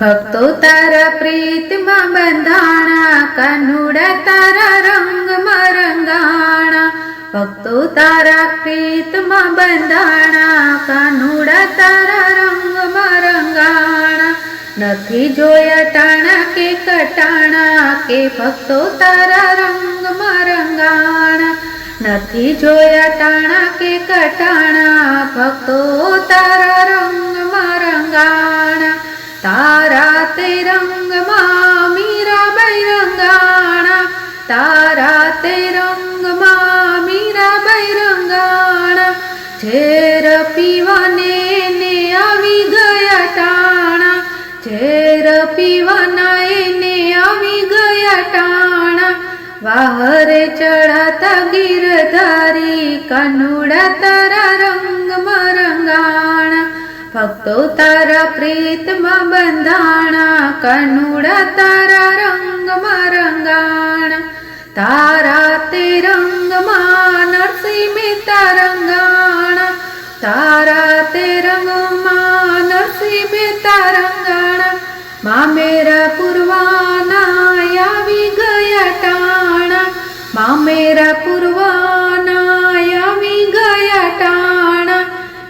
ભક્તો તારા પ્રીતમાં બંધાણા, કાનુડા તારા રંગમાં રંગાણા ભક્તો તારા પ્રીતમાં બંધાણા, કાનુડા તારા રંગમાં રંગાણા નથી જોયા ટાણા કે કટાણા, કે ભક્તો તારા રંગમાં રંગાણા નથી જોયા ટાણા કે કટાણા, ભક્તો ઝેર પીવાને ને આવી ગયા ટાણા. ઝેર પીવાના એને આવી ગયા ટાણા. વાહરે ચડાતા ગીરધારી, કનુડા તારા રંગમાં રંગાણા. ભક્તો તારા પ્રીતમાં બંધાણા, કનુડા તારા રંગમાં રંગાણા. તારા તે રંગમાં મામેરા પુરવાના આવી ગયા ટાણા મામેરા પુરવાના આવી ગયા ટાણા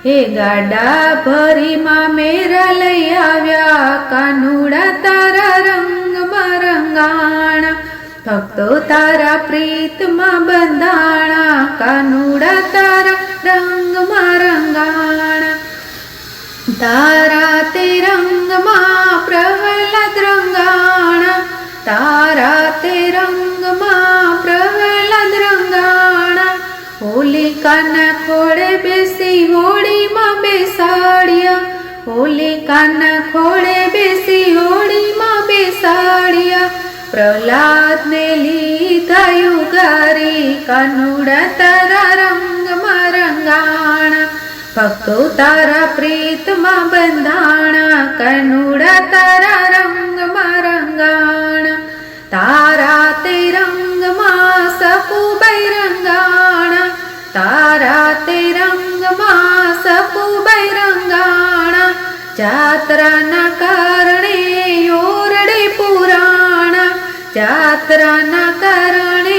હે ગાડા ભરીમાં મેરા લઈ આવ્યા કાનુડા તારા રંગમાં રંગાણા ભક્તો તારા પ્રીતમાં બંધાણા. કાનુડા તારા રંગમાં રંગાણા તારા હોલિકાના ખોળે બેસી, હોળીમાં બેસાડ્યા હોલિકાના ખોળે બેસી, હોળીમાં બેસાડ્યા પ્રહલાદને લીધા યુગારી, કાનુડા તારા રંગમાં રંગાણા. ભક્તો તારા પ્રીતમાં બંધાણા, કનુડા તારા તારા તે રંગમાં સકુબાઈ રંગાણા જાત્રાના કારણે યોરડે પુરાણા, જાત્રાના કારણે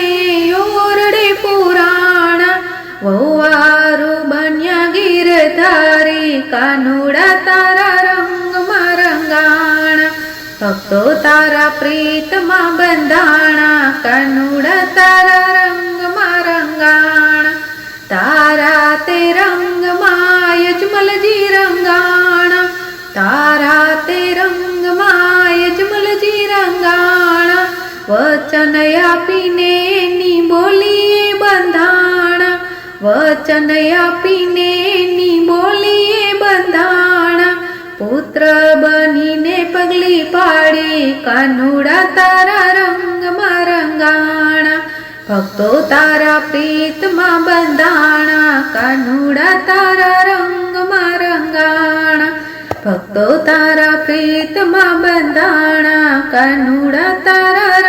યોરડે પુરાણા. વહુવારું બન્યા ગીરધારી, કાનુડા તારા રંગમાં રંગાણા. ભક્તો તારા પ્રીતમાં બંધાણા, કાનુડા તારા વચન આપીને ની બોલીએ બંધાણા. વચન આપીને ની બોલીએ બંધાણા. પુત્ર બનીને પગલી પાડી, કાનુડા તારા રંગમાં રંગાણા. ભક્તો તારા પ્રીતમાં બંધાણા, કાનુડા તારા રંગમાં રંગાણા. ભક્તો તારા પ્રીતમાં બંધાણા, કાનુડા તારા